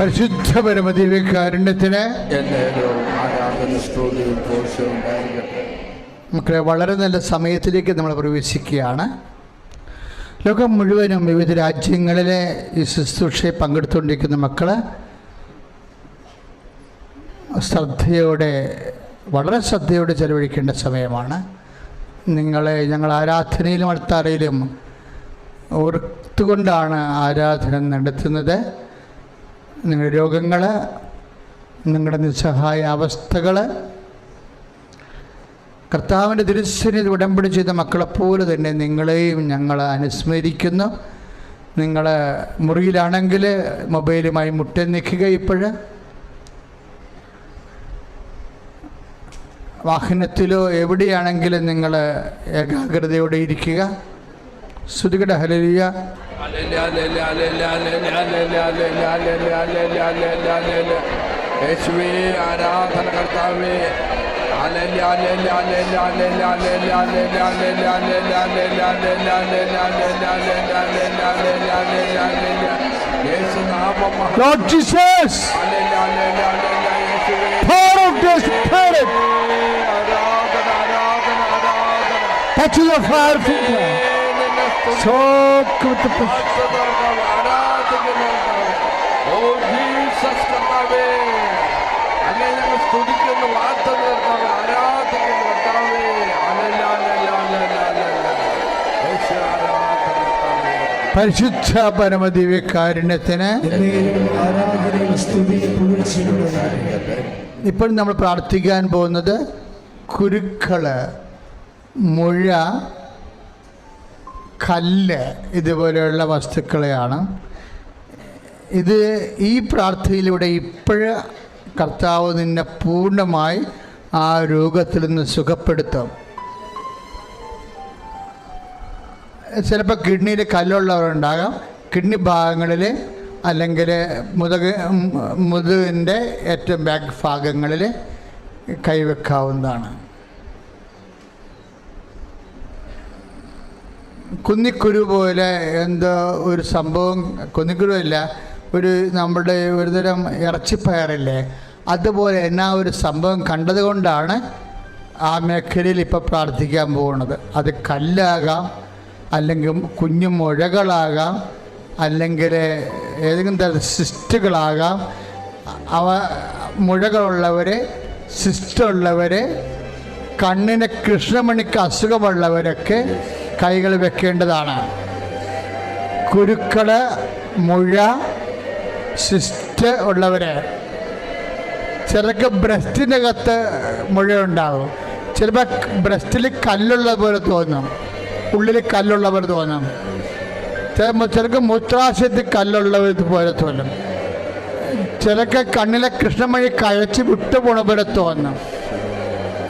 പരിശുദ്ധ പരമദിവ്യകാരുണ്യത്തിന് ഉണ്ടായിരിക്കട്ടെ വളരെ നല്ല സമയത്തിലേക്ക് നമ്മൾ പ്രവേശിക്കുകയാണ്. ലോകം മുഴുവനും വിവിധ രാജ്യങ്ങളിലെ ഈ ശുശ്രൂഷയെ പങ്കെടുത്തുകൊണ്ടിരിക്കുന്ന മക്കൾ ശ്രദ്ധയോടെ വളരെ ശ്രദ്ധയോടെ ചെലവഴിക്കേണ്ട സമയമാണ്. നിങ്ങളെ ഞങ്ങൾ ആരാധനയിലും അൾത്താരയിലും ഓർത്തുകൊണ്ടാണ് ആരാധന നടത്തുന്നത്. നിങ്ങളുടെ രോഗങ്ങൾ നിങ്ങളുടെ നിസ്സഹായ അവസ്ഥകൾ കർത്താവിന്റെ തിരുസന്നിധി ഉടമ്പടി ചെയ്ത മക്കളെപ്പോലെ തന്നെ നിങ്ങളെയും ഞങ്ങൾ അനുസ്മരിക്കുന്നു. നിങ്ങൾ മുറിയിലാണെങ്കിൽ മൊബൈലുമായി മുട്ട നിൽക്കുക ഇപ്പോഴ്. വാഹനത്തിലോ എവിടെയാണെങ്കിലും നിങ്ങൾ ഏകാഗ്രതയോടെ ഇരിക്കുക. ശ്രുതികട ഹലരിയ യേശുവേ ആരാധന കർത്താവേ Lord Jesus, power of the Spirit, touch your fire finger. Precious- സ്തുതിക്കുന്നു വാർത്തകൾ ആരാധിക്കുന്നു കർത്താവേ പരിശുദ്ധ പരമദിവ്യകാരുണ്യത്തിന്. ഇപ്പോൾ നമ്മൾ പ്രാർത്ഥിക്കാൻ പോകുന്നത് കുരുക്കൾ മുഴ കല്ല് ഇതുപോലെയുള്ള വസ്തുക്കളെയാണ്. ഇത് ഈ പ്രാർത്ഥനയിലൂടെ ഇപ്പോഴ് കർത്താവ് നിന്നെ പൂർണമായി ആ രോഗത്തിൽ നിന്ന് സുഖപ്പെടുത്തും. ചിലപ്പോൾ കിഡ്നിയിൽ കല്ലുള്ളവരുണ്ടാകാം. കിഡ്നി ഭാഗങ്ങളിൽ അല്ലെങ്കിൽ മുതക് മുതുകിന്റെ ഏറ്റവും ബാക്ക് ഭാഗങ്ങളിൽ കൈവെക്കാവുന്നതാണ്. കുന്നിക്കുരു പോലെ എന്തോ ഒരു സംഭവം കുന്നിക്കുരു അല്ല ഒരു നമ്മുടെ ഒരുതരം ഇറച്ചിപ്പയറില്ലേ അതുപോലെ എന്നാ ഒരു സംഭവം കണ്ടതുകൊണ്ടാണ് ആ മേഖലയിൽ ഇപ്പോൾ പ്രാർത്ഥിക്കാൻ പോകുന്നത്. അത് കല്ലാകാം അല്ലെങ്കിൽ കുഞ്ഞു മുഴകളാകാം അല്ലെങ്കിൽ ഏതെങ്കിലും തരം സിസ്റ്റുകളാകാം. അവ മുഴകളുള്ളവർ സിസ്റ്റുള്ളവർ കണ്ണിന് കൃഷ്ണമണിക്ക് അസുഖമുള്ളവരൊക്കെ കൈകൾ വെക്കേണ്ടതാണ്. കുരുക്കൾ മുഴ സിസ്റ്റ് ഉള്ളവര്. ചിലർക്ക് ബ്രസ്റ്റിനകത്ത് മുഴയുണ്ടാകും. ചിലപ്പോൾ ബ്രസ്റ്റിൽ കല്ലുള്ള പോലെ തോന്നും. ഉള്ളിൽ കല്ലുള്ള പോലെ തോന്നും. ചിലർക്ക് മൂത്രാശയത്തിൽ കല്ലുള്ള പോലെ തോന്നും. ചിലക്ക് കണ്ണിലെ കൃഷ്ണമണി കഴച്ച് വിട്ടുപോണ പോലെ തോന്നും.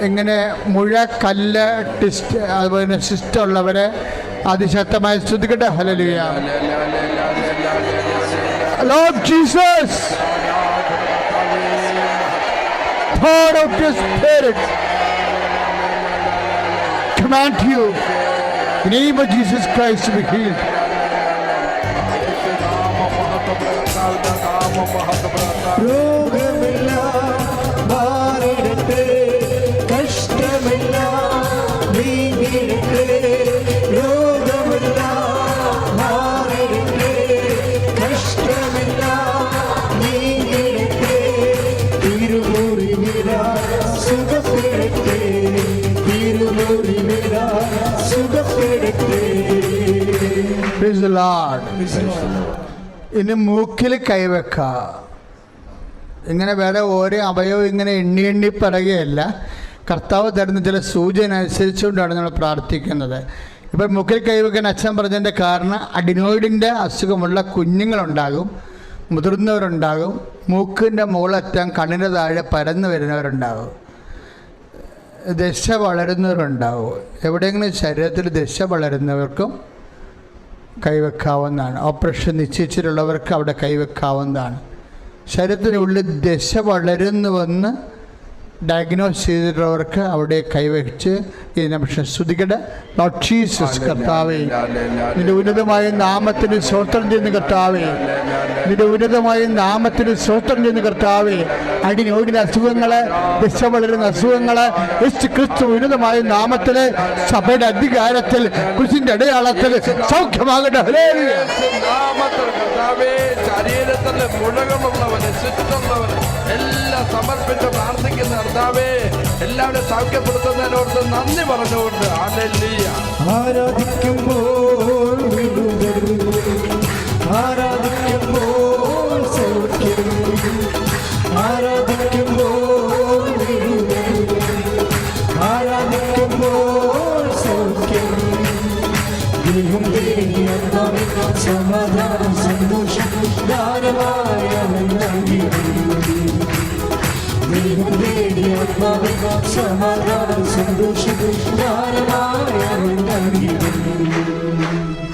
ഇങ്ങനെ മുഴ കല്ല് ടിസ്റ്റ് അതുപോലെ സിസ്റ്റ് ഉള്ളവരെ അതിശക്തമായി ശ്രദ്ധിക്കട്ടെ ഹലലിയ Lord Jesus, pour of your spirit. Command you, in the name of Jesus Christ, to be healed. രോഗമെല്ലാം The Lord. ഇനി മൂക്കിൽ കൈവെക്ക ഇങ്ങനെ വേറെ ഓരോ അവയവം ഇങ്ങനെ എണ്ണി എണ്ണി പറയുകയല്ല. കർത്താവ് തരുന്ന ചില സൂചന അനുസരിച്ചുകൊണ്ടാണ് നമ്മൾ പ്രാർത്ഥിക്കുന്നത്. ഇപ്പം മുക്കിൽ കൈവെക്കാൻ അച്ഛൻ പറഞ്ഞതിന്റെ കാരണം അഡിനോയിഡിന്റെ അസുഖമുള്ള കുഞ്ഞുങ്ങളുണ്ടാകും മുതിർന്നവരുണ്ടാകും മൂക്കിന്റെ മുകളറ്റം കണ്ണിന് താഴെ പരന്നു വരുന്നവരുണ്ടാകും. ദശ വളരുന്നവരുണ്ടാവും എവിടെയെങ്കിലും ശരീരത്തിൽ ദശ വളരുന്നവർക്കും കൈവെക്കാവുന്നതാണ്. ഓപ്പറേഷൻ നിശ്ചയിച്ചിട്ടുള്ളവർക്ക് അവിടെ കൈവെക്കാവുന്നതാണ്. ശരീരത്തിനുള്ളിൽ ദശ വളരുന്നുവെന്ന് ഡയഗ്നോസ് ചെയ്തിട്ടുള്ളവർക്ക് അവിടെ കൈവച്ച് ഈ നിമിഷം സ്തുതിക്കട്ടെ. ലോർഡ് ജീസസ് കർത്താവേ നിന്റെ ഉന്നതമായ നാമത്തിന് സ്വോത്രം ചെയ്യുന്ന കർത്താവേ. നിന്റെ ഉന്നതമായ നാമത്തിന് സ്വോത്രം ചെയ്യുന്ന കർത്താവേ. അടിനോടിന അസുഖങ്ങൾ ദിശ വളരുന്ന അസുഖങ്ങൾ യേശു ക്രിസ്തു ഉന്നതമായ നാമത്തിൽ സഭയുടെ അധികാരത്തിൽ കുരിശിന്റെ അടയാളത്തിൽ സൗഖ്യമാകട്ടെ. നാമത്തിൽ ശരീരത്തിലെ മുഴകമുള്ളവന് ചുറ്റുള്ളവന് എല്ലാം സമർപ്പിച്ച് പ്രാർത്ഥിക്കുന്ന കർത്താവേ എല്ലാവരും സൗഖ്യപ്പെടുത്തുന്നതിനോട് നന്ദി പറഞ്ഞുകൊണ്ട്. ആരാധിക്കുമ്പോൾ വിടുതൽ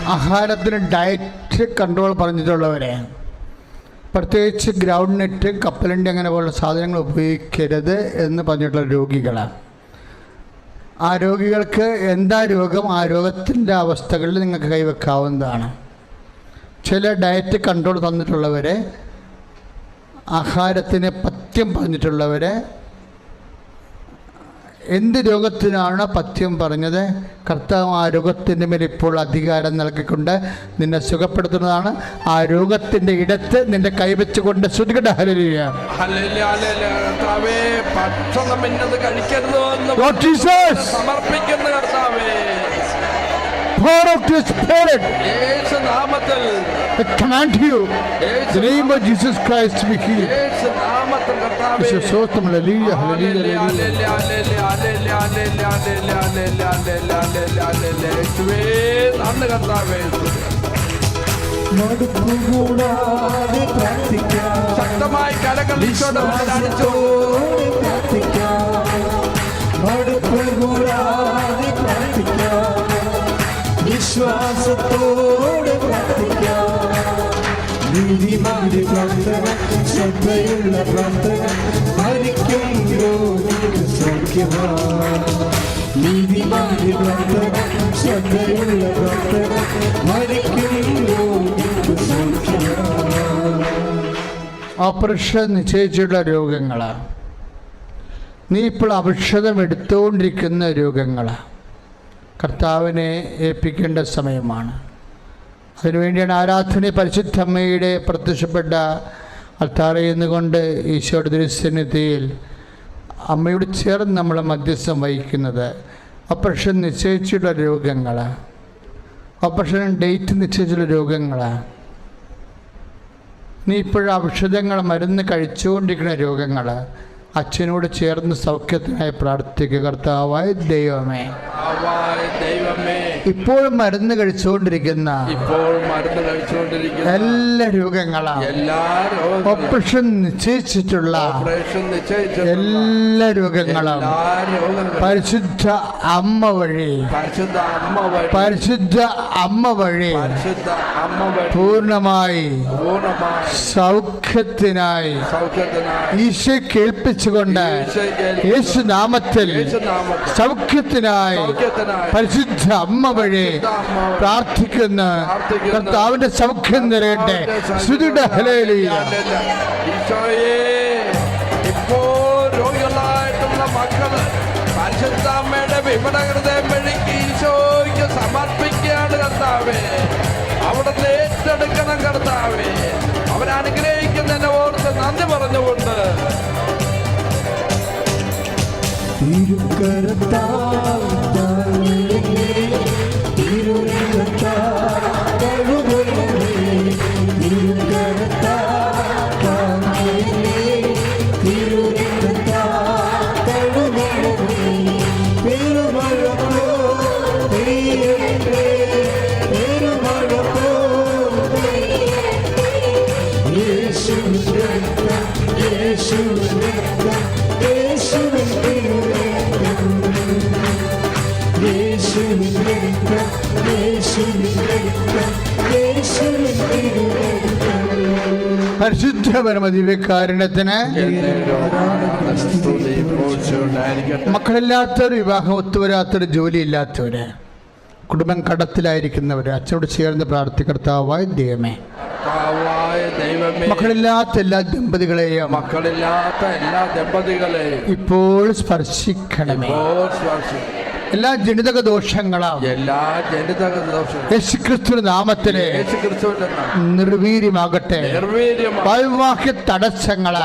ആഹാരത്തിന് ഡയറ്റ് കൺട്രോൾ പറഞ്ഞിട്ടുള്ളവരെ പ്രത്യേകിച്ച് ഗ്രൗണ്ട് നെറ്റ് കപ്പലണ്ടി അങ്ങനെ പോലുള്ള സാധനങ്ങൾ ഉപയോഗിക്കരുത് എന്ന് പറഞ്ഞിട്ടുള്ള രോഗികളാണ് ആ രോഗികൾക്ക് എന്താ രോഗം? ആ രോഗത്തിന്റെ അവസ്ഥകളിൽ നിങ്ങൾക്ക് കൈവെക്കാവുന്നതാണ്. ചില ഡയറ്റ് കൺട്രോൾ തന്നിട്ടുള്ളവരെ ആഹാരത്തിന് പഥ്യം പറഞ്ഞിട്ടുള്ളവരെ എന്ത് രോഗത്തിനാണ് പഥ്യം പറഞ്ഞത്? കർത്താവ് ആ രോഗത്തിന്റെ മേൽ ഇപ്പോൾ അധികാരം നൽകിക്കൊണ്ട് നിന്നെ സുഖപ്പെടുത്തുന്നതാണ്. ആ രോഗത്തിന്റെ ഇടത്ത് നിന്റെ കൈവച്ചുകൊണ്ട് ശ്രദ്ധിക്കട്ടെ സമർപ്പിക്കുന്ന hallelujah. pour out your spirit. യേശു നാമത്തിൽ I command you, in the name of Jesus Christ, to be healed. യേശു നാമത്തിൽ കർത്താവേ യേശു സ്തോത്രം, hallelujah, hallelujah, hallelujah, hallelujah. Hallelujah, hallelujah, hallelujah, hallelujah, hallelujah, hallelujah, hallelujah. യേശുവേ നന്ദി കർത്താവേ മടുപ്പുകൂടാതെ പ്രാർത്ഥിക്കാം ശക്തമായി കരകൾ ഈശോയുടെ അടിച്ചു മടുപ്പുകൂടാതെ പ്രാർത്ഥിക്കാം വിശ്വാസത്തോടെ പ്രാർത്ഥിക്കാം. നീതിമാന്റെ പ്രാർത്ഥന ശ്രദ്ധയുള്ള പ്രാർത്ഥന മരിക്കും രോഗിക്ക് നീതിമാന്റെ പ്രാർത്ഥന ശ്രദ്ധയുള്ള പ്രാർത്ഥന മരിക്കും രോഗിക്ക് ഓപ്പറേഷൻ നിശ്ചയിച്ചുള്ള രോഗങ്ങളാണ് നീ ഇപ്പോൾ ഔഷധം എടുത്തുകൊണ്ടിരിക്കുന്ന രോഗങ്ങളാണ് കർത്താവിനെ ഏൽപ്പിക്കേണ്ട സമയമാണ്. അതിനുവേണ്ടിയാണ് ആരാധന പരിശുദ്ധമ്മയുടെ പ്രത്യക്ഷപ്പെട്ട അൾത്താറയിൽ നിന്നുകൊണ്ട് ഈശോയുടെ ദുരുസന്നിധിയിൽ അമ്മയോട് ചേർന്ന് നമ്മൾ മധ്യസ്ഥം വഹിക്കുന്നത്. ഓപ്പറേഷൻ നിശ്ചയിച്ചുള്ള രോഗങ്ങൾ ഓപ്പറേഷൻ ഡേറ്റ് നിശ്ചയിച്ചുള്ള രോഗങ്ങൾ നീ ഇപ്പോഴും ഔഷധങ്ങൾ മരുന്ന് കഴിച്ചുകൊണ്ടിരിക്കുന്ന രോഗങ്ങൾ അച്ഛനോട് ചേർന്ന് സൗഖ്യത്തിനായി പ്രാർത്ഥിക്കുക. കർത്താവായ ദൈവമേ. ദൈവമേ. ഇപ്പോഴും മരുന്ന് കഴിച്ചുകൊണ്ടിരിക്കുന്ന ഇപ്പോൾ മരുന്ന് കഴിച്ചുകൊണ്ടിരിക്കുന്ന എല്ലാ രോഗങ്ങളും എല്ലാ ഓപ്പറേഷൻ നിശ്ചയിച്ചിട്ടുള്ള ഓപ്പറേഷൻ നിശ്ചയിച്ച എല്ലാ രോഗങ്ങളും. പരിശുദ്ധ അമ്മ വഴി. പരിശുദ്ധ അമ്മ വഴി. പരിശുദ്ധ അമ്മ വഴി പരിശുദ്ധ അമ്മ വഴി. പൂർണമായി പൂർണമായി. സൗഖ്യത്തിനായി സൗഖ്യത്തിനായി. ഈശോ കേൾപ്പിച്ചുകൊണ്ട് യേശു നാമത്തിൽ യേശുനാമത്തിൽ സൗഖ്യത്തിനായി. പരിശുദ്ധ അമ്മ വഴി പ്രാർത്ഥിക്കുന്ന കർത്താവിന്റെ സൗഖ്യം നിറയട്ടെ. ശ്രുതിയുടെ ഹലേലിയ ഇപ്പോൾ രോഗികളായിട്ടുള്ള മക്കൾ ഹൃദയം ഈശോയ്ക്ക് സമർപ്പിക്കുകയാണ് കർത്താവേ. അവിടുന്ന് ഏറ്റെടുക്കണം കർത്താവേ. അവരനുഗ്രഹിക്കുന്നതിനെ ഓർത്ത് നന്ദി പറഞ്ഞുകൊണ്ട്. പരിശുദ്ധ പരമദിവ്യകാരുണ്യത്തിന് മക്കളില്ലാത്തവര് മക്കളില്ലാത്തവർ വിവാഹം ഒത്തുവരാത്തവർ ജോലിയില്ലാത്തവര് കുടുംബം കടത്തിലായിരിക്കുന്നവർ അച്ചോട് ചേർന്ന് പ്രാർത്ഥിക്കർത്താവായ ദൈവമേ. മക്കളില്ലാത്ത എല്ലാ ദമ്പതികളെയും മക്കളില്ലാത്ത എല്ലാ ദമ്പതികളെയും ഇപ്പോൾ സ്പർശിക്കണമേ. എല്ലാ ജനിതക ദോഷങ്ങളും എല്ലാ ജനിതക ദോഷങ്ങളും യേശുക്രിസ്തുവിന്റെ നാമത്തിന് നിർവീര്യമാകട്ടെ. വൈവാഹിക തടസ്സങ്ങൾ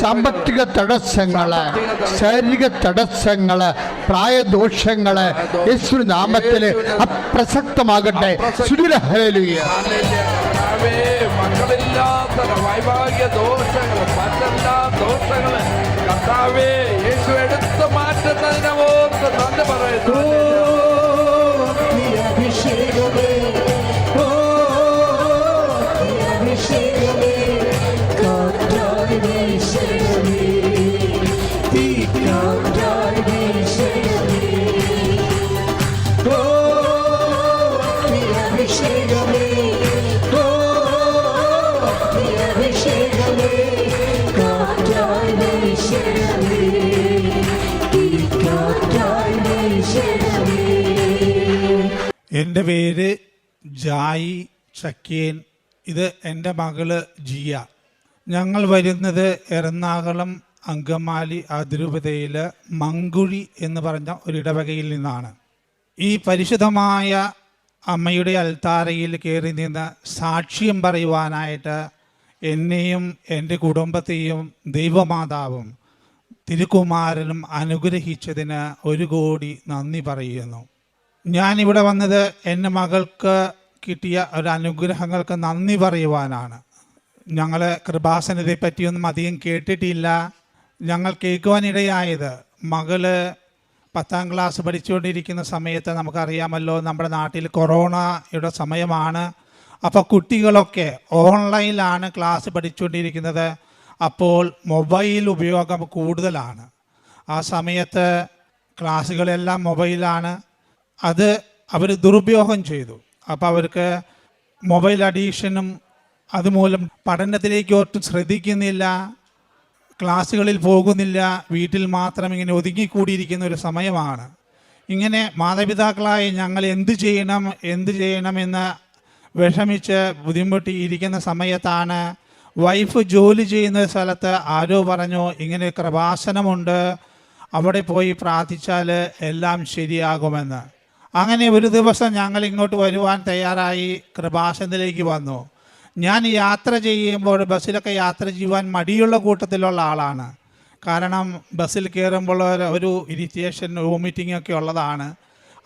സാമ്പത്തിക തടസ്സങ്ങൾ ശാരീരിക തടസ്സങ്ങൾ പ്രായദോഷങ്ങൾ യേശു നാമത്തിൽ അപ്രസക്തമാകട്ടെ. കർത്താവേ, മക്കളില്ലാത്ത വൈവാഹിക ദോഷങ്ങൾ മറ്റെല്ലാ ദോഷങ്ങൾ കർത്താവേ എന്റെ പേര് ജായി ചക്കേൻ ഇത് എന്റെ മകൾ ജിയ. ഞങ്ങൾ വരുന്നത് എറണാകുളം അങ്കമാലി അതിരൂപതയിൽ മങ്കുഴി എന്ന് പറഞ്ഞ ഒരു ഇടവകയിൽ നിന്നാണ്. ഈ പരിശുദ്ധമായ അമ്മയുടെ അൽത്താരയിൽ കയറി നിന്ന് സാക്ഷ്യം പറയുവാനായിട്ട് എന്നെയും എന്റെ കുടുംബത്തെയും ദൈവമാതാവും തിരുക്കുമാരനും അനുഗ്രഹിച്ചതിന് ഒരു കോടി നന്ദി പറയുന്നു. ഞാനിവിടെ വന്നത് എന്റെ മകൾക്ക് കിട്ടിയ ഒരു അനുഗ്രഹങ്ങൾക്ക് നന്ദി പറയുവാനാണ്. ഞങ്ങൾ കൃപാസനത്തെ പറ്റിയൊന്നും അധികം കേട്ടിട്ടില്ല. ഞങ്ങൾ കേൾക്കുവാനിടയായത് മകൾ പത്താം ക്ലാസ് പഠിച്ചുകൊണ്ടിരിക്കുന്ന സമയത്ത് നമുക്കറിയാമല്ലോ നമ്മുടെ നാട്ടിൽ കൊറോണയുടെ സമയമാണ്. അപ്പോൾ കുട്ടികളൊക്കെ ഓൺലൈനിലാണ് ക്ലാസ് പഠിച്ചുകൊണ്ടിരിക്കുന്നത്. അപ്പോൾ മൊബൈൽ ഉപയോഗം കൂടുതലാണ്. ആ സമയത്ത് ക്ലാസ്സുകളെല്ലാം മൊബൈലാണ്. അത് അവർ ദുരുപയോഗം ചെയ്തു. അപ്പോൾ അവർക്ക് മൊബൈൽ അഡീഷനും അതുമൂലം പഠനത്തിലേക്ക് ഒട്ടും ശ്രദ്ധിക്കുന്നില്ല ക്ലാസ്സുകളിൽ പോകുന്നില്ല വീട്ടിൽ മാത്രം ഇങ്ങനെ ഒതുങ്ങിക്കൂടിയിരിക്കുന്ന ഒരു സമയമാണ്. ഇങ്ങനെ മാതാപിതാക്കളായി ഞങ്ങൾ എന്ത് ചെയ്യണം എന്ത് ചെയ്യണമെന്ന് വിഷമിച്ച് ബുദ്ധിമുട്ടിയിരിക്കുന്ന സമയത്താണ് വൈഫ് ജോലി ചെയ്യുന്ന സ്ഥലത്ത് ആരോ പറഞ്ഞു ഇങ്ങനെ കൃപാസനമുണ്ട് അവിടെ പോയി പ്രാർത്ഥിച്ചാൽ എല്ലാം ശരിയാകുമെന്ന്. അങ്ങനെ ഒരു ദിവസം ഞങ്ങൾ ഇങ്ങോട്ട് വരുവാൻ തയ്യാറായി കൃപാസനത്തിലേക്ക് വന്നു. ഞാൻ യാത്ര ചെയ്യുമ്പോൾ ബസ്സിലൊക്കെ യാത്ര ചെയ്യുവാൻ മടിയുള്ള കൂട്ടത്തിലുള്ള ആളാണ്. കാരണം ബസ്സിൽ കയറുമ്പോൾ ഒരു- ഇരിറ്റേഷൻ വോമിറ്റിംഗ് ഒക്കെ ഉള്ളതാണ്.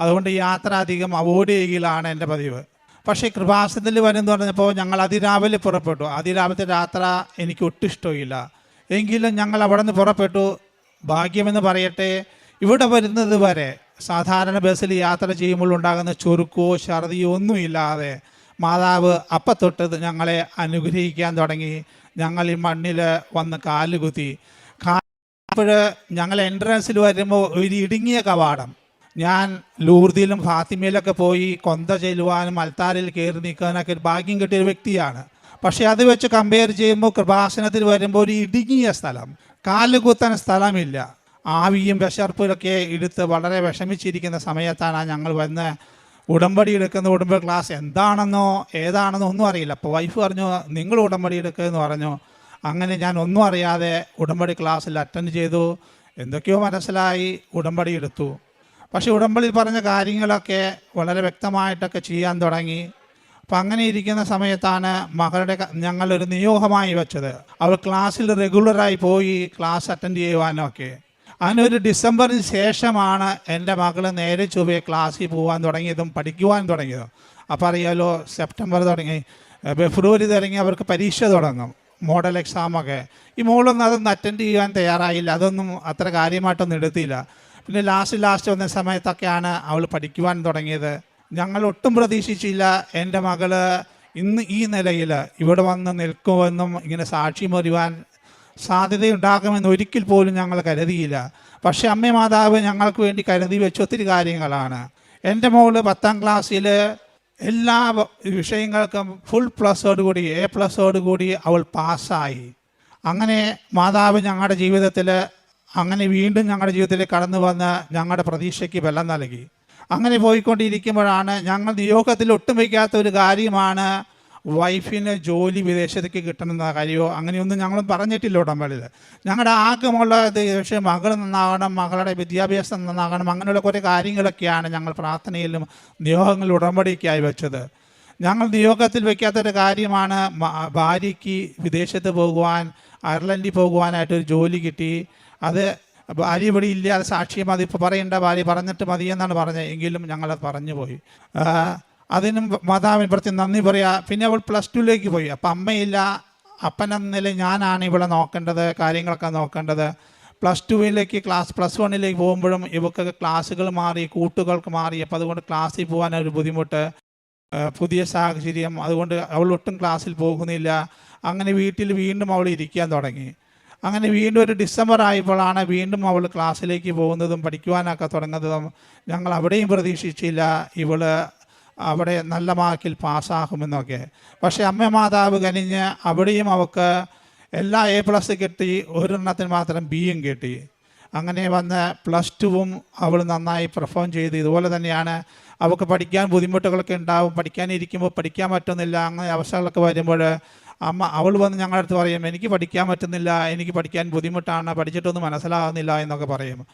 അതുകൊണ്ട് യാത്ര അധികം അവോയ്ഡ് ചെയ്യുകയാണ് എന്റെ പതിവ്. പക്ഷേ കൃപാസനത്തിൽ വരുമെന്ന് പറഞ്ഞപ്പോൾ ഞങ്ങൾ അതിരാവിലെ പുറപ്പെട്ടു. അതിരാവിലത്തെ യാത്ര എനിക്ക് ഒട്ടും ഇഷ്ടമില്ല. എങ്കിലും ഞങ്ങൾ അവിടെ നിന്ന് പുറപ്പെട്ടു. ഭാഗ്യമെന്ന് പറയട്ടെ ഇവിടെ വരുന്നത് വരെ സാധാരണ ബസ്സിൽ യാത്ര ചെയ്യുമ്പോൾ ഉണ്ടാകുന്ന ചുരുക്കോ ഛർദിയോ ഒന്നുമില്ലാതെ മാതാവ് അപ്പത്തൊട്ട് ഞങ്ങളെ അനുഗ്രഹിക്കാൻ തുടങ്ങി. ഞങ്ങൾ ഈ മണ്ണിൽ വന്ന് കാലുകുത്തി. അപ്പോൾ ഞങ്ങൾ എൻട്രൻസിൽ വരുമ്പോൾ ഒരു ഇടുങ്ങിയ കവാടം. ഞാൻ ലൂർദിയിലും ഫാത്തിമയിലൊക്കെ പോയി കൊന്ത ചെല്ലുവാനും അൽത്താരിൽ കയറി നിൽക്കാനൊക്കെ ഒരു ഭാഗ്യം കിട്ടിയ ഒരു വ്യക്തിയാണ്. പക്ഷേ അത് വെച്ച് കമ്പയർ ചെയ്യുമ്പോൾ കൃപാസനത്തിൽ വരുമ്പോൾ ഒരു ഇടുങ്ങിയ സ്ഥലം. കാൽ കുത്താൻ സ്ഥലമില്ല. ആവിയും വിശർപ്പിലൊക്കെ എടുത്ത് വളരെ വിഷമിച്ചിരിക്കുന്ന സമയത്താണ് ഞങ്ങൾ വന്ന് ഉടമ്പടി എടുക്കുന്ന ഉടമ്പടി ക്ലാസ് എന്താണെന്നോ ഏതാണെന്നോ ഒന്നും അറിയില്ല. അപ്പോൾ വൈഫ് പറഞ്ഞു നിങ്ങൾ ഉടമ്പടി എടുക്കുമെന്ന് പറഞ്ഞു. അങ്ങനെ ഞാൻ ഒന്നും അറിയാതെ ഉടമ്പടി ക്ലാസ്സിൽ അറ്റൻഡ് ചെയ്തു. എന്തൊക്കെയോ മനസ്സിലായി ഉടമ്പടി എടുത്തു. പക്ഷെ ഉടമ്പടി പറഞ്ഞ കാര്യങ്ങളൊക്കെ വളരെ വ്യക്തമായിട്ടൊക്കെ ചെയ്യാൻ തുടങ്ങി. അപ്പം അങ്ങനെ ഇരിക്കുന്ന സമയത്താണ് മകളുടെ ഞങ്ങളൊരു നിയോഗമായി വെച്ചത്. അവൾ ക്ലാസ്സിൽ റെഗുലറായി പോയി ക്ലാസ് അറ്റൻഡ് ചെയ്യുവാനൊക്കെ. അതിനൊരു ഡിസംബറിന് ശേഷമാണ് എന്റെ മകൾ നേരെ ചൊവ്വേ ക്ലാസ്സിൽ പോകാൻ തുടങ്ങിയതും പഠിക്കുവാൻ തുടങ്ങിയതും. അപ്പോൾ അറിയാലോ സെപ്റ്റംബർ തുടങ്ങി ഫെബ്രുവരി തുടങ്ങി അവർക്ക് പരീക്ഷ തുടങ്ങും മോഡൽ എക്സാമൊക്കെ ഈ മോളൊന്നും അതൊന്നും അറ്റൻഡ് ചെയ്യാൻ തയ്യാറായില്ല അതൊന്നും അത്ര കാര്യമായിട്ടൊന്നും എടുത്തില്ല. പിന്നെ ലാസ്റ്റ് ലാസ്റ്റ് വന്ന സമയത്തൊക്കെയാണ് അവൾ പഠിക്കുവാൻ തുടങ്ങിയത്. ഞങ്ങൾ ഒട്ടും പ്രതീക്ഷിച്ചില്ല എന്റെ മകൾ ഇന്ന് ഈ നിലയിൽ ഇവിടെ വന്ന് നിൽക്കുമെന്നും ഇങ്ങനെ സാക്ഷി മറിയുവാൻ സാധ്യതയുണ്ടാകുമെന്ന് ഒരിക്കൽ പോലും ഞങ്ങൾ കരുതിയില്ല. പക്ഷേ അമ്മ മാതാവ് ഞങ്ങൾക്ക് വേണ്ടി കരുതി വെച്ച ഒത്തിരി കാര്യങ്ങളാണ്. എന്റെ മോൾ പത്താം ക്ലാസ്സിൽ എല്ലാ വിഷയങ്ങൾക്കും ഫുൾ പ്ലസ്സോട് കൂടി എ പ്ലസ്സോട് കൂടി അവൾ പാസ്സായി. അങ്ങനെ മാതാവ് ഞങ്ങളുടെ ജീവിതത്തിൽ അങ്ങനെ വീണ്ടും ഞങ്ങളുടെ ജീവിതത്തിൽ കടന്നു വന്ന് ഞങ്ങളുടെ പ്രതീക്ഷയ്ക്ക് ബലം നൽകി. അങ്ങനെ പോയിക്കൊണ്ടിരിക്കുമ്പോഴാണ് ഞങ്ങൾ നിയോഗത്തിൽ ഒട്ടും വയ്ക്കാത്ത ഒരു കാര്യമാണ് വൈഫിന് ജോലി വിദേശത്തേക്ക് കിട്ടണമെന്ന കാര്യമോ അങ്ങനെയൊന്നും ഞങ്ങളും പറഞ്ഞിട്ടില്ല ഉടമ്പടിയിൽ. ഞങ്ങളുടെ ആഗ്രഹമുള്ള പക്ഷേ മകൾ നന്നാകണം മകളുടെ വിദ്യാഭ്യാസം നന്നാകണം അങ്ങനെയുള്ള കുറേ കാര്യങ്ങളൊക്കെയാണ് ഞങ്ങൾ പ്രാർത്ഥനയിലും നിയോഗങ്ങളിൽ ഉടമ്പടിക്കായി വെച്ചത്. ഞങ്ങൾ നിയോഗത്തിൽ വയ്ക്കാത്തൊരു കാര്യമാണ് ഭാര്യയ്ക്ക് വിദേശത്ത് പോകുവാൻ അയർലൻഡിൽ പോകുവാനായിട്ടൊരു ജോലി കിട്ടി. അത് ഭാര്യ ഇവിടെ ഇല്ല അത് സാക്ഷ്യം അതിപ്പോൾ പറയേണ്ട ഭാര്യ പറഞ്ഞിട്ട് മതി എന്നാണ് പറഞ്ഞത്. എങ്കിലും ഞങ്ങളത് പറഞ്ഞു പോയി അതിനും മാതാവിന് പ്രതി നന്ദി പറയുക പിന്നെ അവൾ പ്ലസ് ടുവിലേക്ക് പോയി. അപ്പം അമ്മയില്ല. അപ്പനെന്ന നില ഞാനാണ് ഇവിടെ നോക്കേണ്ടത് കാര്യങ്ങളൊക്കെ നോക്കേണ്ടത്. പ്ലസ് ടുവിലേക്ക് ക്ലാസ് പ്ലസ് വണ്ണിലേക്ക് പോകുമ്പോഴും ഇവക്ക് ക്ലാസ്സുകൾ മാറി കൂട്ടുകൾക്ക് മാറി. അപ്പോൾ അതുകൊണ്ട് ക്ലാസ്സിൽ പോകാനൊരു ബുദ്ധിമുട്ട്. പുതിയ സാഹചര്യം. അതുകൊണ്ട് അവൾ ഒട്ടും ക്ലാസ്സിൽ പോകുന്നില്ല. അങ്ങനെ വീട്ടിൽ വീണ്ടും അവൾ ഇരിക്കാൻ തുടങ്ങി. അങ്ങനെ വീണ്ടും ഒരു ഡിസംബർ ആയപ്പോഴാണ് വീണ്ടും അവൾ ക്ലാസ്സിലേക്ക് പോകുന്നതും പഠിക്കുവാനൊക്കെ തുടങ്ങുന്നതും ഞങ്ങൾ അവിടെയും പ്രതീക്ഷിച്ചില്ല. ഇവൾ അവിടെ നല്ല മാർക്കിൽ പാസ്സാകുമെന്നൊക്കെ. പക്ഷേ അമ്മ മാതാവ് കനിഞ്ഞ് അവിടെയും അവൾക്ക് എല്ലാ എ പ്ലസ് കിട്ടി ഒരെണ്ണത്തിന് മാത്രം ബിയും കിട്ടി. അങ്ങനെ വന്ന് പ്ലസ് ടുവും അവൾ നന്നായി പെർഫോം ചെയ്ത്. ഇതുപോലെ തന്നെയാണ് അവൾക്ക് പഠിക്കാൻ ബുദ്ധിമുട്ടുകളൊക്കെ ഉണ്ടാവും. പഠിക്കാനിരിക്കുമ്പോൾ പഠിക്കാൻ പറ്റുന്നില്ല. അങ്ങനെ അവസ്ഥകളൊക്കെ വരുമ്പോൾ അമ്മ അവൾ വന്ന് ഞങ്ങളുടെ അടുത്ത് പറയും എനിക്ക് പഠിക്കാൻ പറ്റുന്നില്ല. എനിക്ക് പഠിക്കാൻ ബുദ്ധിമുട്ടാണ്. പഠിച്ചിട്ടൊന്നും മനസ്സിലാകുന്നില്ല എന്നൊക്കെ പറയും.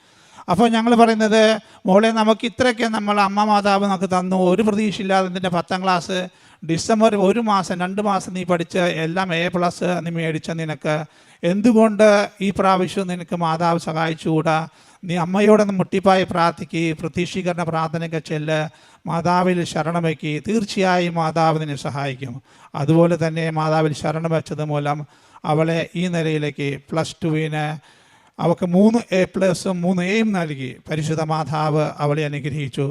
അപ്പോൾ ഞങ്ങൾ പറയുന്നത് മോളെ നമുക്ക് ഇത്രയൊക്കെ നമ്മൾ അമ്മ മാതാവ് നമുക്ക് തന്നു. ഒരു പ്രതീക്ഷയില്ലാതെ നിന്റെ പത്താം ക്ലാസ് ഡിസംബർ ഒരു മാസം രണ്ട് മാസം നീ പഠിച്ച എല്ലാം എ പ്ലസ് നീ മേടിച്ച നിനക്ക്. എന്തുകൊണ്ട് ഈ പ്രാവശ്യം നിനക്ക് മാതാവ് സഹായിച്ചുകൂടാ? നീ അമ്മയോടൊന്ന് മുട്ടിപ്പായി പ്രാർത്ഥിക്ക് പ്രതീക്ഷീകരണ പ്രാർത്ഥനയൊക്കെ ചെല്ല്. മാതാവിൽ ശരണം വയ്ക്ക് തീർച്ചയായും മാതാവ് നിന്നെ സഹായിക്കും. അതുപോലെ തന്നെ മാതാവിൽ ശരണം വെച്ചത് മൂലം അവളെ ഈ നിലയിലേക്ക് പ്ലസ് ടുവിന് അവൾക്ക് മൂന്ന് എ പ്ലസും മൂന്ന് എയും നൽകി. പരിശുദ്ധ മാതാവ് അവളെ അനുഗ്രഹിച്ചു.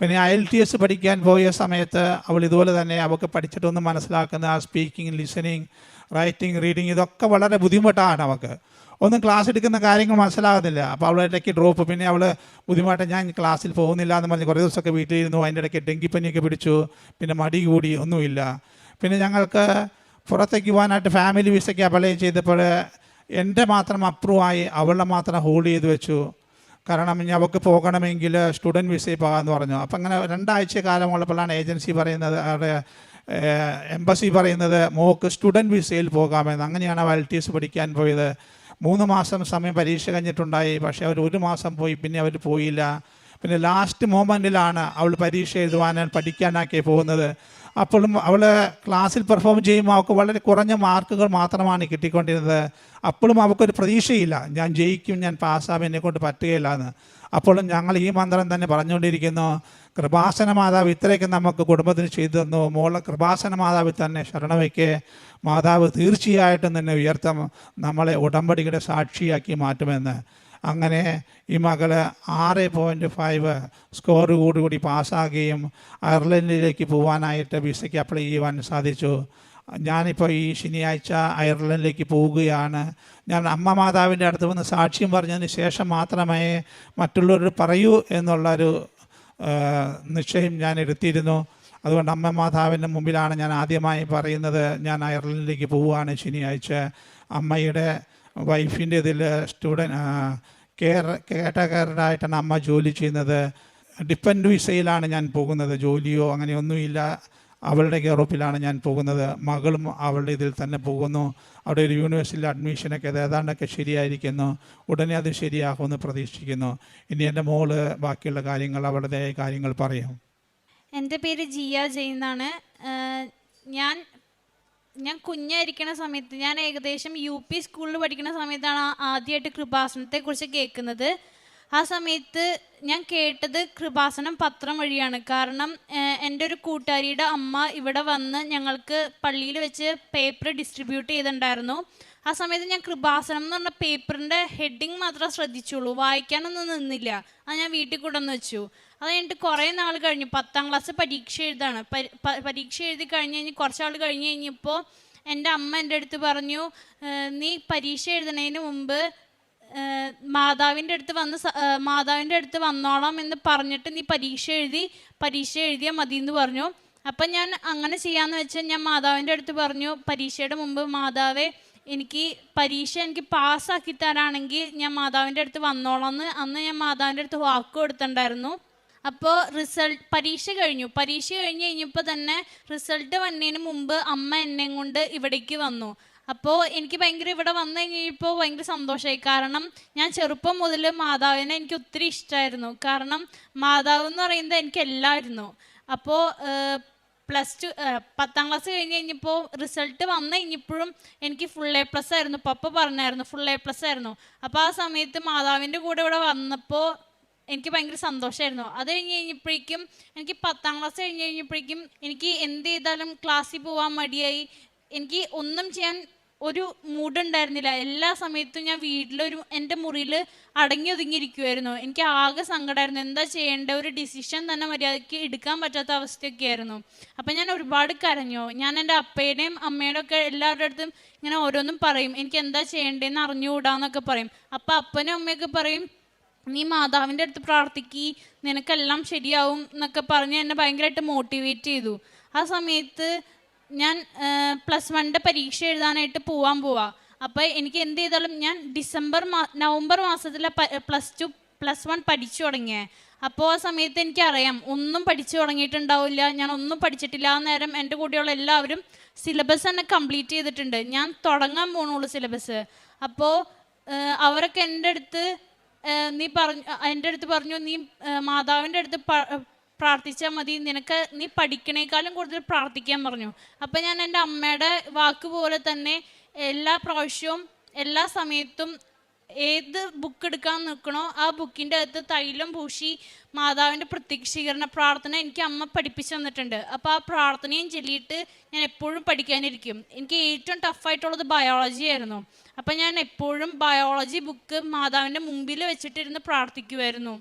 പിന്നെ ഐ ടി എസ് പഠിക്കാൻ പോയ സമയത്ത് അവൾ ഇതുപോലെ തന്നെ അവൾക്ക് പഠിച്ചിട്ടൊന്നും മനസ്സിലാക്കുന്ന ആ സ്പീക്കിംഗ് ലിസണിങ് റൈറ്റിംഗ് റീഡിങ് ഇതൊക്കെ വളരെ ബുദ്ധിമുട്ടാണ് അവൾക്ക് ഒന്നും ക്ലാസ് എടുക്കുന്ന കാര്യങ്ങൾ മനസ്സിലാകുന്നില്ല. അപ്പോൾ അവൾ ഇടയ്ക്ക് ഡ്രോപ്പ് പിന്നെ അവൾ ബുദ്ധിമുട്ട് ഞാൻ ക്ലാസ്സിൽ പോകുന്നില്ല എന്ന് പറഞ്ഞ് കുറേ ദിവസമൊക്കെ വീട്ടിലിരുന്നു. അതിന്റെ ഇടയ്ക്ക് ഡെങ്കിപ്പനിയൊക്കെ പിടിച്ചു. പിന്നെ മടി കൂടി ഒന്നുമില്ല. പിന്നെ ഞങ്ങൾക്ക് പുറത്തേക്ക് പോകാനായിട്ട് ഫാമിലി വിസയ്ക്ക് അപ്ലൈ ചെയ്തപ്പോൾ എന്റെ മാത്രം അപ്രൂവായി അവളുടെ മാത്രം ഹോൾഡ് ചെയ്ത് വെച്ചു. കാരണം ഇനി അവൾക്ക് പോകണമെങ്കിൽ സ്റ്റുഡന്റ് വിസയിൽ പോകാമെന്ന് പറഞ്ഞു. അപ്പം അങ്ങനെ രണ്ടാഴ്ച കാലമുള്ളപ്പോഴാണ് ഏജൻസി പറയുന്നത് അവിടെ എംബസി പറയുന്നത് മോക്ക് സ്റ്റുഡന്റ് വിസയിൽ പോകാമെന്ന്. അങ്ങനെയാണ് അവൾ ടി പഠിക്കാൻ പോയത്. മൂന്ന് മാസം സമയം പരീക്ഷ കഴിഞ്ഞിട്ടുണ്ടായി. പക്ഷേ അവർ ഒരു മാസം പോയി പിന്നെ അവർ പോയില്ല. പിന്നെ ലാസ്റ്റ് മൊമെന്റിലാണ് അവൾ പരീക്ഷ എഴുതുവാൻ പഠിക്കാനാക്കി പോകുന്നത്. അപ്പോഴും അവൾ ക്ലാസ്സിൽ പെർഫോം ചെയ്യുമ്പോൾ അവൾക്ക് വളരെ കുറഞ്ഞ മാർക്കുകൾ മാത്രമാണ് കിട്ടിക്കൊണ്ടിരുന്നത്. അപ്പോഴും അവൾക്കൊരു പ്രതീക്ഷയില്ല. ഞാൻ ജയിക്കും ഞാൻ പാസ്സാവും എന്നെ കൊണ്ട് പറ്റുകയില്ല എന്ന്. അപ്പോഴും ഞങ്ങൾ ഈ മന്ത്രം തന്നെ പറഞ്ഞുകൊണ്ടിരിക്കുന്നു. കൃപാസന മാതാവ് ഇത്രയൊക്കെ നമുക്ക് കുടുംബത്തിന് ചെയ്തു തന്നു. മോളെ കൃപാസന മാതാവിൽ തന്നെ ശരണവയ്ക്ക് മാതാവ് തീർച്ചയായിട്ടും തന്നെ ഉയർത്തും. നമ്മളെ ഉടമ്പടിയുടെ സാക്ഷിയാക്കി മാറ്റുമെന്ന്. അങ്ങനെ ഈ മകൾ ആറ് പോയിന്റ് ഫൈവ് സ്കോർ കൂടി പാസ്സാകുകയും അയർലൻഡിലേക്ക് പോകാനായിട്ട് വിസയ്ക്ക് അപ്ലൈ ചെയ്യുവാൻ സാധിച്ചു. ഞാനിപ്പോൾ ഈ ശനിയാഴ്ച അയർലൻഡിലേക്ക് പോവുകയാണ്. ഞാൻ അമ്മ മാതാവിന്റെ അടുത്ത് വന്ന് സാക്ഷ്യം പറഞ്ഞതിന് ശേഷം മാത്രമേ മറ്റുള്ളവരോട് പറയൂ എന്നുള്ളൊരു നിശ്ചയം ഞാൻ എടുത്തിരുന്നു. അതുകൊണ്ട് അമ്മ മാതാവിന്റെ മുമ്പിലാണ് ഞാൻ ആദ്യമായി പറയുന്നത് ഞാൻ അയർലൻഡിലേക്ക് പോവുകയാണ് ശനിയാഴ്ച. അമ്മയുടെ വൈഫിന്റെ ഇതിൽ സ്റ്റുഡൻ കെയർ കേട്ടക്കാരനായിട്ടാണ് അമ്മ ജോലി ചെയ്യുന്നത്. ഡിപ്പെൻഡ് വിസയിലാണ് ഞാൻ പോകുന്നത്. ജോലിയോ അങ്ങനെയൊന്നുമില്ല. അവളുടെ കെയറോപ്പിലാണ് ഞാൻ പോകുന്നത്. മകളും അവളുടെ ഇതിൽ തന്നെ പോകുന്നു. അവിടെ ഒരു യൂണിവേഴ്സിറ്റിയിൽ അഡ്മിഷനൊക്കെ ഏതാണ്ടൊക്കെ ശരിയായിരിക്കുന്നു. ഉടനെ അത് ശരിയാകുമെന്ന് പ്രതീക്ഷിക്കുന്നു. ഇനി എന്റെ മോൾ ബാക്കിയുള്ള കാര്യങ്ങൾ അവളുടെ കാര്യങ്ങൾ പറയും. എന്റെ പേര് ജിയ ജെയ്ന്നാണ്. ഞാൻ ഞാൻ കുഞ്ഞായിരിക്കുന്ന സമയത്ത് ഞാൻ ഏകദേശം യു പി സ്കൂളിൽ പഠിക്കുന്ന സമയത്താണ് ആദ്യമായിട്ട് കൃപാസനത്തെക്കുറിച്ച് കേൾക്കുന്നത്. ആ സമയത്ത് ഞാൻ കേട്ടത് കൃപാസനം പത്രം വഴിയാണ്. കാരണം എന്റെ ഒരു കൂട്ടുകാരിയുടെ അമ്മ ഇവിടെ വന്ന് ഞങ്ങൾക്ക് പള്ളിയിൽ വെച്ച് പേപ്പർ ഡിസ്ട്രിബ്യൂട്ട് ചെയ്തിട്ടുണ്ടായിരുന്നു. ആ സമയത്ത് ഞാൻ കൃപാസനം എന്ന് പറഞ്ഞ പേപ്പറിന്റെ ഹെഡിങ് മാത്രമേ ശ്രദ്ധിച്ചുള്ളൂ. വായിക്കാനൊന്നും നിന്നില്ല. അത് ഞാൻ വീട്ടിൽ കൊണ്ടുവന്ന് വെച്ചു. അത് കഴിഞ്ഞിട്ട് കുറേ നാൾ കഴിഞ്ഞു. പത്താം ക്ലാസ് പരീക്ഷ എഴുതാണ്. പരീക്ഷ എഴുതി കഴിഞ്ഞ് കഴിഞ്ഞ് കുറച്ച് നാൾ കഴിഞ്ഞ് കഴിഞ്ഞപ്പോൾ എന്റെ അമ്മ എന്റെ അടുത്ത് പറഞ്ഞു നീ പരീക്ഷ എഴുതുന്നതിന് മുമ്പ് മാതാവിന്റെ അടുത്ത് വന്ന് മാതാവിന്റെ അടുത്ത് വന്നോളാം എന്ന് പറഞ്ഞിട്ട് നീ പരീക്ഷ എഴുതി പരീക്ഷ എഴുതിയാൽ മതി എന്ന് പറഞ്ഞു. അപ്പം ഞാൻ അങ്ങനെ ചെയ്യാമെന്ന് വെച്ചാൽ ഞാൻ മാതാവിന്റെ അടുത്ത് പറഞ്ഞു പരീക്ഷയുടെ മുമ്പ് മാതാവേ എനിക്ക് പരീക്ഷ എനിക്ക് പാസ്സാക്കി തരാണെങ്കിൽ ഞാൻ മാതാവിന്റെ അടുത്ത് വന്നോളാം എന്ന്. അന്ന് ഞാൻ മാതാവിന്റെ അടുത്ത് വാക്ക് കൊടുത്തിട്ടുണ്ടായിരുന്നു. അപ്പോൾ റിസൾട്ട് പരീക്ഷ കഴിഞ്ഞു. പരീക്ഷ കഴിഞ്ഞ് കഴിഞ്ഞപ്പോൾ തന്നെ റിസൾട്ട് വന്നതിന് മുമ്പ് അമ്മ എന്നെ കൊണ്ട് ഇവിടേക്ക് വന്നു. അപ്പോൾ എനിക്ക് ഭയങ്കര ഇവിടെ വന്നു കഴിഞ്ഞപ്പോൾ ഭയങ്കര സന്തോഷമായി. കാരണം ഞാൻ ചെറുപ്പം മുതൽ മാതാവിനെ എനിക്ക് ഒത്തിരി ഇഷ്ടമായിരുന്നു കാരണം മാതാവ് എന്ന് പറയുന്നത് എനിക്ക് എല്ലായിരുന്നു അപ്പോൾ പ്ലസ് ടു പത്താം ക്ലാസ് കഴിഞ്ഞ് കഴിഞ്ഞപ്പോൾ റിസൾട്ട് വന്നു കഴിഞ്ഞപ്പോഴും എനിക്ക് ഫുൾ എ പ്ലസ് ആയിരുന്നു. പപ്പ പറഞ്ഞായിരുന്നു ഫുൾ എ പ്ലസ് ആയിരുന്നു. അപ്പോൾ ആ സമയത്ത് മാതാവിന്റെ കൂടെ ഇവിടെ വന്നപ്പോൾ എനിക്ക് ഭയങ്കര സന്തോഷമായിരുന്നു അത് കഴിഞ്ഞ് കഴിഞ്ഞപ്പോഴേക്കും എനിക്ക് പത്താം ക്ലാസ് കഴിഞ്ഞ് കഴിഞ്ഞപ്പോഴേക്കും എനിക്ക് എന്ത് ചെയ്താലും ക്ലാസ്സിൽ പോകാൻ മടിയായി. എനിക്ക് ഒന്നും ചെയ്യാൻ ഒരു മൂഡുണ്ടായിരുന്നില്ല. എല്ലാ സമയത്തും ഞാൻ വീട്ടിലൊരു എന്റെ മുറിയിൽ അടങ്ങി ഒതുങ്ങിയിരിക്കുമായിരുന്നു എനിക്ക് ആകെ സങ്കടമായിരുന്നു എന്താ ചെയ്യേണ്ട ഒരു ഡിസിഷൻ തന്നെ മര്യാദയ്ക്ക് എടുക്കാൻ പറ്റാത്ത അവസ്ഥയൊക്കെ ആയിരുന്നു അപ്പം ഞാൻ ഒരുപാട് കരഞ്ഞു. ഞാൻ എന്റെ അപ്പയുടെയും അമ്മയുടെയും ഒക്കെ എല്ലാവരുടെ അടുത്തും ഇങ്ങനെ ഓരോന്നും പറയും. എനിക്ക് എന്താ ചെയ്യേണ്ടതെന്ന് അറിഞ്ഞുകൂടാന്നൊക്കെ പറയും. അപ്പം അപ്പനും അമ്മയൊക്കെ പറയും നീ മാതാവിന്റെ അടുത്ത് പ്രാർത്ഥിക്കി നിനക്കെല്ലാം ശരിയാവും എന്നൊക്കെ പറഞ്ഞ് എന്നെ ഭയങ്കരമായിട്ട് മോട്ടിവേറ്റ് ചെയ്തു. ആ സമയത്ത് ഞാൻ പ്ലസ് വണ്ണിന്റെ പരീക്ഷ എഴുതാനായിട്ട് പോവാൻ പോവാ. അപ്പോൾ എനിക്ക് എന്ത് ചെയ്താലും ഞാൻ ഡിസംബർ മാ നവംബർ മാസത്തിലെ പ്ലസ് ടു പ്ലസ് വൺ പഠിച്ചു തുടങ്ങിയേ. അപ്പോൾ ആ സമയത്ത് എനിക്കറിയാം ഒന്നും പഠിച്ചു തുടങ്ങിയിട്ടുണ്ടാവില്ല ഞാൻ ഒന്നും പഠിച്ചിട്ടില്ല ആ നേരം എന്റെ കൂടെയുള്ള എല്ലാവരും സിലബസ് തന്നെ കംപ്ലീറ്റ് ചെയ്തിട്ടുണ്ട്. ഞാൻ തുടങ്ങാൻ പോണുള്ളൂ സിലബസ് അപ്പോൾ അവരൊക്കെ എന്റെ അടുത്ത് നീ പറഞ്ഞു എന്റെ അടുത്ത് പറഞ്ഞു നീ മാതാവിന്റെ അടുത്ത് പ്രാർത്ഥിച്ചാൽ മതി. നിനക്ക് നീ പഠിക്കണേക്കാളും കൂടുതൽ പ്രാർത്ഥിക്കാൻ പറഞ്ഞു. അപ്പം ഞാൻ എന്റെ അമ്മയുടെ വാക്ക് പോലെ തന്നെ എല്ലാ പ്രാവശ്യവും എല്ലാ സമയത്തും ഏത് ബുക്ക് എടുക്കാൻ നിൽക്കണോ ആ ബുക്കിന്റെ അകത്ത് തൈലം പൂശി മാതാവിന്റെ പ്രത്യക്ഷീകരണ പ്രാർത്ഥന എനിക്ക് അമ്മ പഠിപ്പിച്ചു തന്നിട്ടുണ്ട്. അപ്പോൾ ആ പ്രാർത്ഥനയും ചൊല്ലിയിട്ട് ഞാൻ എപ്പോഴും പഠിക്കാനിരിക്കും. എനിക്ക് ഏറ്റവും ടഫായിട്ടുള്ളത് ബയോളജി ആയിരുന്നു. അപ്പം ഞാൻ എപ്പോഴും ബയോളജി ബുക്ക് മാതാവിന്റെ മുമ്പിൽ വെച്ചിട്ടിരുന്ന് പ്രാർത്ഥിക്കുമായിരുന്നു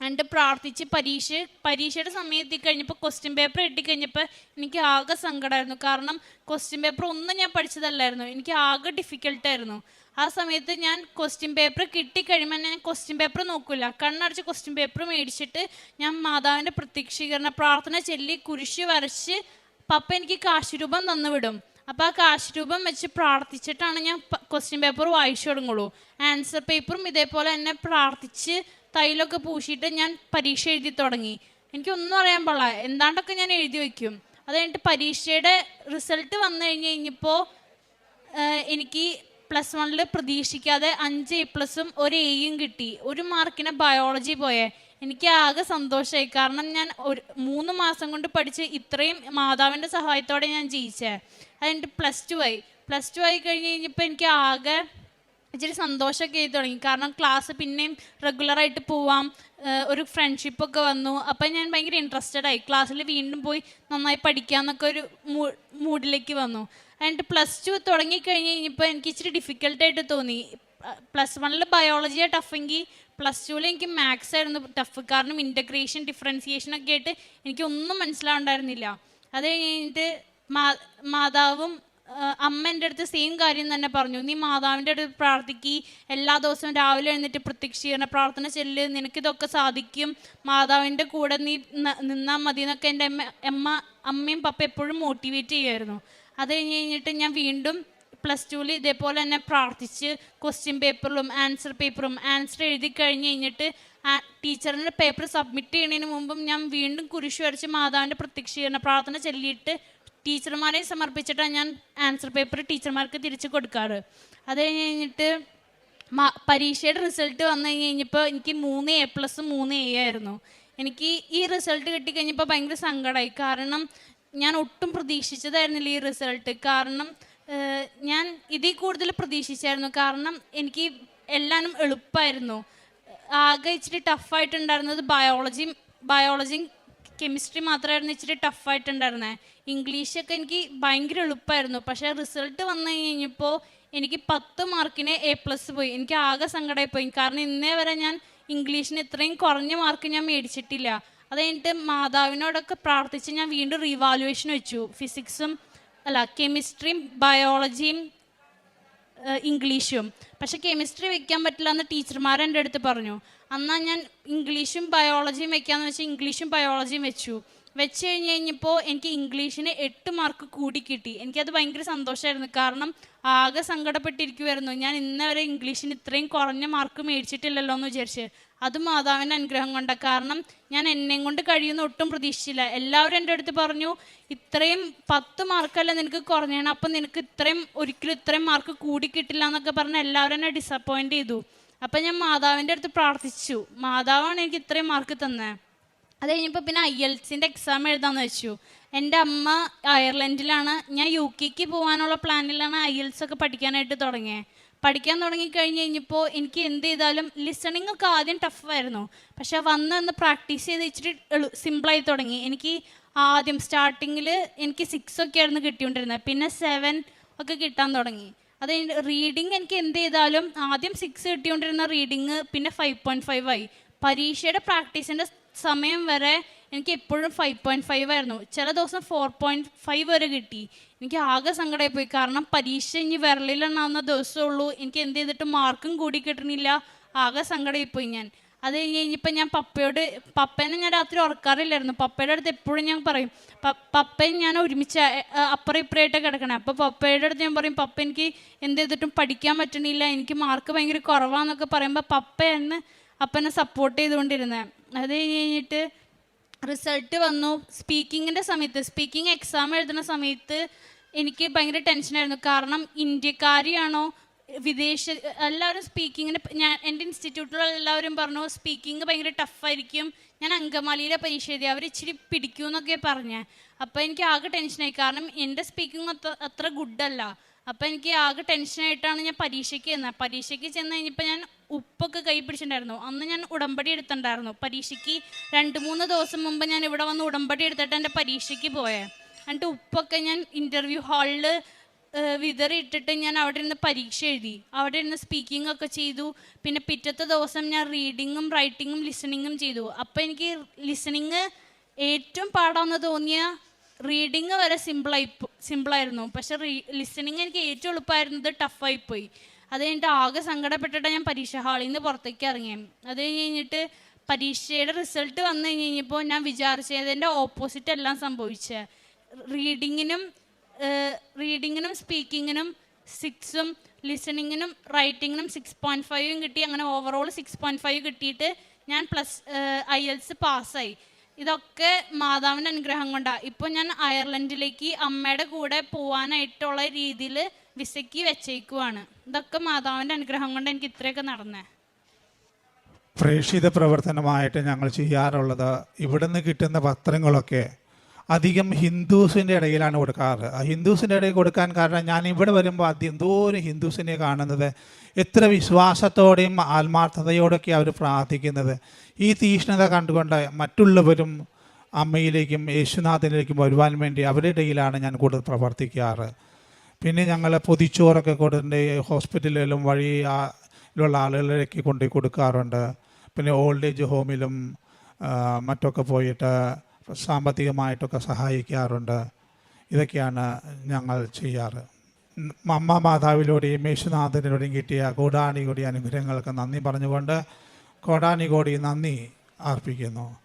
എന്നിട്ട് പ്രാർത്ഥിച്ച് പരീക്ഷ പരീക്ഷയുടെ സമയത്ത് കഴിഞ്ഞപ്പോൾ ക്വസ്റ്റ്യൻ പേപ്പർ എട്ടിക്കഴിഞ്ഞപ്പോൾ എനിക്ക് ആകെ സങ്കടമായിരുന്നു കാരണം ക്വസ്റ്റ്യൻ പേപ്പർ ഒന്നും ഞാൻ പഠിച്ചതല്ലായിരുന്നു. എനിക്ക് ആകെ ഡിഫിക്കൽട്ടായിരുന്നു ആ സമയത്ത് ഞാൻ ക്വസ്റ്റ്യൻ പേപ്പർ കിട്ടിക്കഴിയുമ്പോൾ ഞാൻ ക്വസ്റ്റ്യൻ പേപ്പർ നോക്കില്ല കണ്ണടച്ച് ക്വസ്റ്റ്യൻ പേപ്പർ മേടിച്ചിട്ട് ഞാൻ മാതാവിന്റെ പ്രത്യക്ഷീകരണ പ്രാർത്ഥന ചൊല്ലി കുരിശ് വരച്ച് പപ്പ എനിക്ക് കാശുരൂപം തന്നു വിടും അപ്പോൾ ആ കാശുരൂപം വെച്ച് പ്രാർത്ഥിച്ചിട്ടാണ് ഞാൻ ക്വസ്റ്റ്യൻ പേപ്പർ വായിച്ചു തുടങ്ങുള്ളൂ. ആൻസർ പേപ്പറും ഇതേപോലെ തന്നെ പ്രാർത്ഥിച്ച് തൈലൊക്കെ പൂശിയിട്ട് ഞാൻ പരീക്ഷ എഴുതി തുടങ്ങി. എനിക്കൊന്നും അറിയാൻ പാടില്ല. എന്താണ്ടൊക്കെ ഞാൻ എഴുതി വയ്ക്കും അത് കഴിഞ്ഞിട്ട് പരീക്ഷയുടെ റിസൾട്ട് വന്നു കഴിഞ്ഞ് കഴിഞ്ഞപ്പോൾ എനിക്ക് പ്ലസ് വണ്ണിൽ പ്രതീക്ഷിക്കാതെ അഞ്ച് എ പ്ലസും ഒരു എയും കിട്ടി. ഒരു മാർക്കിന് ബയോളജി പോയേ. എനിക്ക് ആകെ സന്തോഷമായി കാരണം ഞാൻ ഒരു മൂന്ന് മാസം കൊണ്ട് പഠിച്ച് ഇത്രയും മാതാവിന്റെ സഹായത്തോടെ ഞാൻ ജയിച്ചേ അതെനിക്ക് പ്ലസ് ടു ആയി. പ്ലസ് ടു ആയി കഴിഞ്ഞ് കഴിഞ്ഞപ്പോൾ എനിക്ക് ആകെ ഇച്ചിരി സന്തോഷമൊക്കെ ആയി തുടങ്ങി. കാരണം ക്ലാസ് പിന്നെയും റെഗുലറായിട്ട് പോവാം. ഒരു ഫ്രണ്ട്ഷിപ്പൊക്കെ വന്നു. അപ്പം ഞാൻ ഭയങ്കര ഇൻട്രസ്റ്റഡ് ആയി. ക്ലാസ്സിൽ വീണ്ടും പോയി നന്നായി പഠിക്കാമെന്നൊക്കെ ഒരു മൂഡിലേക്ക് വന്നു. എന്നിട്ട് പ്ലസ് ടു തുടങ്ങിക്കഴിഞ്ഞ് കഴിഞ്ഞപ്പോൾ എനിക്ക് ഇച്ചിരി ഡിഫിക്കൽട്ടായിട്ട് തോന്നി. പ്ലസ് വണ്ണിൽ ബയോളജിയാണ് ടഫെങ്കിൽ പ്ലസ് ടുവിൽ എനിക്ക് മാത്സ് ആയിരുന്നു ടഫ് കാരണം ഇന്റഗ്രേഷൻ ഡിഫറൻസിയേഷൻ ഒക്കെ ആയിട്ട് എനിക്ക് ഒന്നും മനസ്സിലാവുണ്ടായിരുന്നില്ല. അത് കഴിഞ്ഞിട്ട് മാതാവും അമ്മ എന്റെ അടുത്ത് സെയിം കാര്യം തന്നെ പറഞ്ഞു. നീ മാതാവിന്റെ അടുത്ത് പ്രാർത്ഥിക്കി. എല്ലാ ദിവസവും രാവിലെ എഴുന്നിട്ട് പ്രത്യക്ഷീകരണ പ്രാർത്ഥന ചെല്ല്. നിനക്കിതൊക്കെ സാധിക്കും. മാതാവിന്റെ കൂടെ നീ ന- നിന്നാൽ മതി എന്നൊക്കെ എന്റെ അമ്മ അമ്മ അമ്മയും പപ്പ എപ്പോഴും മോട്ടിവേറ്റ് ചെയ്യുമായിരുന്നു. അത് കഴിഞ്ഞ് കഴിഞ്ഞിട്ട് ഞാൻ വീണ്ടും പ്ലസ് ടുവിൽ ഇതേപോലെ തന്നെ പ്രാർത്ഥിച്ച് ക്വസ്റ്റ്യൻ പേപ്പറിലും ആൻസർ പേപ്പറും ആൻസർ എഴുതി കഴിഞ്ഞ് കഴിഞ്ഞിട്ട് ടീച്ചറിന്റെ പേപ്പർ സബ്മിറ്റ് ചെയ്യുന്നതിന് മുമ്പും ഞാൻ വീണ്ടും കുരിശ് വരച്ച് മാതാവിന്റെ പ്രത്യക്ഷീകരണ പ്രാർത്ഥന ചൊല്ലിയിട്ട് ടീച്ചർമാരെ സമർപ്പിച്ചിട്ടാണ് ഞാൻ ആൻസർ പേപ്പർ ടീച്ചർമാർക്ക് തിരിച്ച് കൊടുക്കാറ്. അത് കഴിഞ്ഞ് കഴിഞ്ഞിട്ട് പരീക്ഷയുടെ റിസൾട്ട് വന്നു കഴിഞ്ഞ് കഴിഞ്ഞപ്പോൾ എനിക്ക് മൂന്ന് എ പ്ലസ് മൂന്ന് എ ആയിരുന്നു. എനിക്ക് ഈ റിസൾട്ട് കിട്ടിക്കഴിഞ്ഞപ്പോൾ ഭയങ്കര സങ്കടമായി കാരണം ഞാൻ ഒട്ടും പ്രതീക്ഷിച്ചതായിരുന്നില്ല ഈ റിസൾട്ട് കാരണം ഞാൻ ഇതിൽ കൂടുതൽ പ്രതീക്ഷിച്ചായിരുന്നു. കാരണം എനിക്ക് എല്ലാം എളുപ്പമായിരുന്നു ആകെ ഇച്ചിരി ടഫായിട്ടുണ്ടായിരുന്നത് ബയോളജിയും ബയോളജിയും കെമിസ്ട്രി മാത്രമായിരുന്നു ഇച്ചിരി ടഫായിട്ടുണ്ടായിരുന്നത് ഇംഗ്ലീഷൊക്കെ എനിക്ക് ഭയങ്കര എളുപ്പമായിരുന്നു പക്ഷേ റിസൾട്ട് വന്നു കഴിഞ്ഞപ്പോൾ എനിക്ക് പത്ത് മാർക്കിന് എ പ്ലസ് പോയി. എനിക്ക് ആകെ സങ്കടമായി പോയി കാരണം ഇന്നേ വരെ ഞാൻ ഇംഗ്ലീഷിന് ഇത്രയും കുറഞ്ഞ മാർക്ക് ഞാൻ മേടിച്ചിട്ടില്ല. അത് കഴിഞ്ഞിട്ട് മാതാവിനോടൊക്കെ പ്രാർത്ഥിച്ച് ഞാൻ വീണ്ടും റീവാലുവേഷൻ വെച്ചു. ഫിസിക്സും അല്ല കെമിസ്ട്രിയും ബയോളജിയും ഇംഗ്ലീഷും. പക്ഷെ കെമിസ്ട്രി വെക്കാൻ പറ്റില്ല എന്ന് ടീച്ചർമാർ എന്റെ അടുത്ത് പറഞ്ഞു. അന്നാ ഞാൻ ഇംഗ്ലീഷും ബയോളജിയും വെക്കാന്ന് വെച്ചാൽ ഇംഗ്ലീഷും ബയോളജിയും വെച്ചു. വെച്ച് കഴിഞ്ഞ് കഴിഞ്ഞപ്പോൾ എനിക്ക് ഇംഗ്ലീഷിന് എട്ട് മാർക്ക് കൂടി കിട്ടി. എനിക്കത് ഭയങ്കര സന്തോഷമായിരുന്നു കാരണം ആകെ സങ്കടപ്പെട്ടിരിക്കുമായിരുന്നു ഞാൻ ഇന്നവരെ ഇംഗ്ലീഷിന് ഇത്രയും കുറഞ്ഞ മാർക്ക് മേടിച്ചിട്ടില്ലല്ലോ എന്ന് വിചാരിച്ച്. അത് മാതാവിന്റെ അനുഗ്രഹം കൊണ്ട കാരണം ഞാൻ എന്നെ കൊണ്ട് കഴിയുന്ന ഒട്ടും പ്രതീക്ഷിച്ചില്ല. എല്ലാവരും എന്റെ അടുത്ത് പറഞ്ഞു ഇത്രയും പത്ത് മാർക്കല്ല നിനക്ക് കുറഞ്ഞാണ് അപ്പം നിനക്ക് ഇത്രയും ഒരിക്കലും ഇത്രയും മാർക്ക് കൂടി കിട്ടില്ല എന്നൊക്കെ പറഞ്ഞ് എല്ലാവരും എന്നെ ഡിസപ്പോയിന്റ് ചെയ്തു. അപ്പം ഞാൻ മാതാവിന്റെ അടുത്ത് പ്രാർത്ഥിച്ചു. മാതാവാണ് എനിക്ക് ഇത്രയും മാർക്ക് തന്നെ. അത് കഴിഞ്ഞപ്പോൾ പിന്നെ ഐ എൽസിന്റെ എക്സാം എഴുതാമെന്ന് വെച്ചു. എന്റെ അമ്മ അയർലൻഡിലാണ്. ഞാൻ യു കെക്ക് പോകാനുള്ള പ്ലാനിലാണ് ഐ എൽസ് ഒക്കെ പഠിക്കാനായിട്ട് തുടങ്ങിയത് പഠിക്കാൻ തുടങ്ങിക്കഴിഞ്ഞ് കഴിഞ്ഞപ്പോൾ എനിക്ക് എന്ത് ചെയ്താലും ലിസണിങ് ഒക്കെ ആദ്യം ടഫായിരുന്നു പക്ഷെ വന്ന് ഒന്ന് പ്രാക്ടീസ് ചെയ്ത് ഇച്ചിരി സിമ്പിളായി തുടങ്ങി. എനിക്ക് ആദ്യം സ്റ്റാർട്ടിങ്ങിൽ എനിക്ക് സിക്സ് ഒക്കെ ആയിരുന്നു കിട്ടിക്കൊണ്ടിരുന്നത്. പിന്നെ സെവൻ ഒക്കെ കിട്ടാൻ തുടങ്ങി. അത് റീഡിങ് എനിക്ക് എന്ത് ചെയ്താലും ആദ്യം സിക്സ് കിട്ടിക്കൊണ്ടിരുന്ന റീഡിങ് പിന്നെ ഫൈവ് പോയിന്റ് ഫൈവ് ആയി. പരീക്ഷയുടെ പ്രാക്ടീസിന്റെ സമയം വരെ എനിക്ക് എപ്പോഴും ഫൈവ് പോയിന്റ് ഫൈവ് ആയിരുന്നു. ചില ദിവസം ഫോർ പോയിന്റ് ഫൈവ് വരെ കിട്ടി. എനിക്ക് ആകെ സങ്കടമായി പോയി കാരണം പരീക്ഷ ഇനി വിരലിലെണ്ണാവുന്ന ദിവസമേ ഉള്ളൂ. എനിക്ക് എന്ത് ചെയ്തിട്ട് മാർക്കും കൂടി കിട്ടണില്ല. ആകെ സങ്കടമായി പോയി ഞാൻ. അത് കഴിഞ്ഞ് കഴിഞ്ഞപ്പോൾ ഞാൻ പപ്പയോട് പപ്പേനെ ഞാൻ രാത്രി ഉറക്കാറില്ലായിരുന്നു. പപ്പയുടെ അടുത്ത് എപ്പോഴും ഞാൻ പറയും പപ്പയും ഞാൻ ഒരുമിച്ച് അപ്പുറം ഇപ്പുറമായിട്ട് കിടക്കണേ. അപ്പോൾ പപ്പയുടെ അടുത്ത് ഞാൻ പറയും പപ്പ എനിക്ക് എന്ത് ചെയ്തിട്ടും പഠിക്കാൻ പറ്റണില്ല. എനിക്ക് മാർക്ക് ഭയങ്കര കുറവാന്നൊക്കെ പറയുമ്പോൾ പപ്പ എന്നെ അപ്പനെ സപ്പോർട്ട് ചെയ്തുകൊണ്ടിരുന്നത് അത് കഴിഞ്ഞ് കഴിഞ്ഞിട്ട് റിസൾട്ട് വന്നു. സ്പീക്കിങ്ങിന്റെ സമയത്ത് സ്പീക്കിംഗ് എക്സാം എഴുതുന്ന സമയത്ത് എനിക്ക് ഭയങ്കര ടെൻഷനായിരുന്നു കാരണം ഇന്ത്യക്കാരിയാണോ വിദേശ എല്ലാവരും സ്പീക്കിങ്ങിന് ഞാൻ എന്റെ ഇൻസ്റ്റിറ്റ്യൂട്ടിലുള്ള എല്ലാവരും പറഞ്ഞു സ്പീക്കിംഗ് ഭയങ്കര ടഫായിരിക്കും ഞാൻ അങ്കമാലിയിലെ പരീക്ഷ എഴുതി അവർ ഇച്ചിരി പിടിക്കുമെന്നൊക്കെ പറഞ്ഞേ. അപ്പോൾ എനിക്ക് ആകെ ടെൻഷനായി കാരണം എന്റെ സ്പീക്കിംഗ് അത്ര അത്ര ഗുഡല്ല അപ്പോൾ എനിക്ക് ആകെ ടെൻഷനായിട്ടാണ് ഞാൻ പരീക്ഷയ്ക്ക് ചെന്നത് പരീക്ഷയ്ക്ക് ചെന്ന് കഴിഞ്ഞപ്പോൾ ഞാൻ ഉപ്പൊക്കെ കൈ പിടിച്ചിട്ടുണ്ടായിരുന്നു. അന്ന് ഞാൻ ഉടമ്പടി എടുത്തിട്ടുണ്ടായിരുന്നു. പരീക്ഷയ്ക്ക് രണ്ട് മൂന്ന് ദിവസം മുമ്പ് ഞാൻ ഇവിടെ വന്ന് ഉടമ്പടി എടുത്തിട്ട് എന്റെ പരീക്ഷയ്ക്ക് പോയേ. എന്നിട്ട് ഉപ്പൊക്കെ ഞാൻ ഇന്റർവ്യൂ ഹാളിൽ വിതറിയിട്ടിട്ട് ഞാൻ അവിടെ ഇരുന്ന് പരീക്ഷ എഴുതി. അവിടെ ഇരുന്ന് സ്പീക്കിംഗ് ഒക്കെ ചെയ്തു. പിന്നെ പിറ്റത്തെ ദിവസം ഞാൻ റീഡിങ്ങും റൈറ്റിങ്ങും ലിസണിങ്ങും ചെയ്തു. അപ്പോൾ എനിക്ക് ലിസണിങ് ഏറ്റവും പാടാമെന്ന് തോന്നിയ റീഡിങ് വരെ സിമ്പിളായി സിമ്പിളായിരുന്നു പക്ഷെ റീ ലിസണിങ് എനിക്ക് ഏറ്റവും എളുപ്പമായിരുന്നത് ടഫായി പോയി. അത് കഴിഞ്ഞിട്ട് ആകെ സങ്കടപ്പെട്ടിട്ട് ഞാൻ പരീക്ഷ ഹാളിൽ നിന്ന് പുറത്തേക്ക് ഇറങ്ങിയത്. അത് കഴിഞ്ഞ് കഴിഞ്ഞിട്ട് പരീക്ഷയുടെ റിസൾട്ട് വന്നു കഴിഞ്ഞ് കഴിഞ്ഞപ്പോൾ ഞാൻ വിചാരിച്ചതിന്റെ ഓപ്പോസിറ്റ് എല്ലാം സംഭവിച്ചത് റീഡിങ്ങിനും റീഡിങ്ങിനും സ്പീക്കിങ്ങിനും സിക്സും ലിസണിങ്ങിനും റൈറ്റിങ്ങിനും സിക്സ് പോയിന്റ് ഫൈവും കിട്ടി. അങ്ങനെ ഓവറോൾ സിക്സ് പോയിന്റ് ഫൈവ് കിട്ടിയിട്ട് ഞാൻ പ്ലസ് ഐ എൽസ് പാസ്സായി ഇതൊക്കെ മാതാവിന്റെ അനുഗ്രഹം കൊണ്ടാണ് ഇപ്പോൾ ഞാൻ അയർലൻഡിലേക്ക് അമ്മയുടെ കൂടെ പോവാനായിട്ടുള്ള രീതിയിൽ വിസയ്ക്ക് വെച്ചേക്കുവാണ്. ഇതൊക്കെ മാതാവിന്റെ അനുഗ്രഹം കൊണ്ട് എനിക്ക് ഇത്രയൊക്കെ നടന്നേ. പ്രേക്ഷിത പ്രവർത്തനമായിട്ട് ഞങ്ങൾ ചെയ്യാറുള്ളത് ഇവിടുന്ന് കിട്ടുന്ന പത്രങ്ങളൊക്കെ അധികം ഹിന്ദുസിന്റെ ഇടയിലാണ് കൊടുക്കാറ്. ഹിന്ദുസിന്റെ ഇടയിൽ കൊടുക്കാൻ കാരണം ഞാൻ ഇവിടെ വരുമ്പോൾ ആദ്യം എന്തോരം ഹിന്ദുസിനെ കാണുന്നത്. എത്ര വിശ്വാസത്തോടെയും ആത്മാർത്ഥതയോടൊക്കെ അവർ പ്രാർത്ഥിക്കുന്നത്. ഈ തീഷ്ണത കണ്ടുകൊണ്ട് മറ്റുള്ളവരും അമ്മയിലേക്കും യേശുനാഥനിലേക്കും വരുവാൻ വേണ്ടി അവരുടെ ഇടയിലാണ് ഞാൻ കൂടുതൽ പ്രവർത്തിക്കാറ്. പിന്നെ ഞങ്ങൾ പൊതിച്ചോറൊക്കെ കൊടുത്തിട്ട് ഹോസ്പിറ്റലിലും വഴി ആ- ലുള്ള ആളുകളിലേക്ക് കൊണ്ടുപോയി കൊടുക്കാറുണ്ട്. പിന്നെ ഓൾഡ് ഏജ് ഹോമിലും മറ്റൊക്കെ പോയിട്ട് സാമ്പത്തികമായിട്ടൊക്കെ സഹായിക്കാറുണ്ട്. ഇതൊക്കെയാണ് ഞങ്ങൾ ചെയ്യാറ്. അമ്മ മാതാവിലൂടെയും യേശുനാഥനിലൂടെയും കിട്ടിയ കോടാണി കൂടി അനുഗ്രഹങ്ങൾക്ക് നന്ദി പറഞ്ഞുകൊണ്ട് കോടാണി കോടി നന്ദി അർപ്പിക്കുന്നു.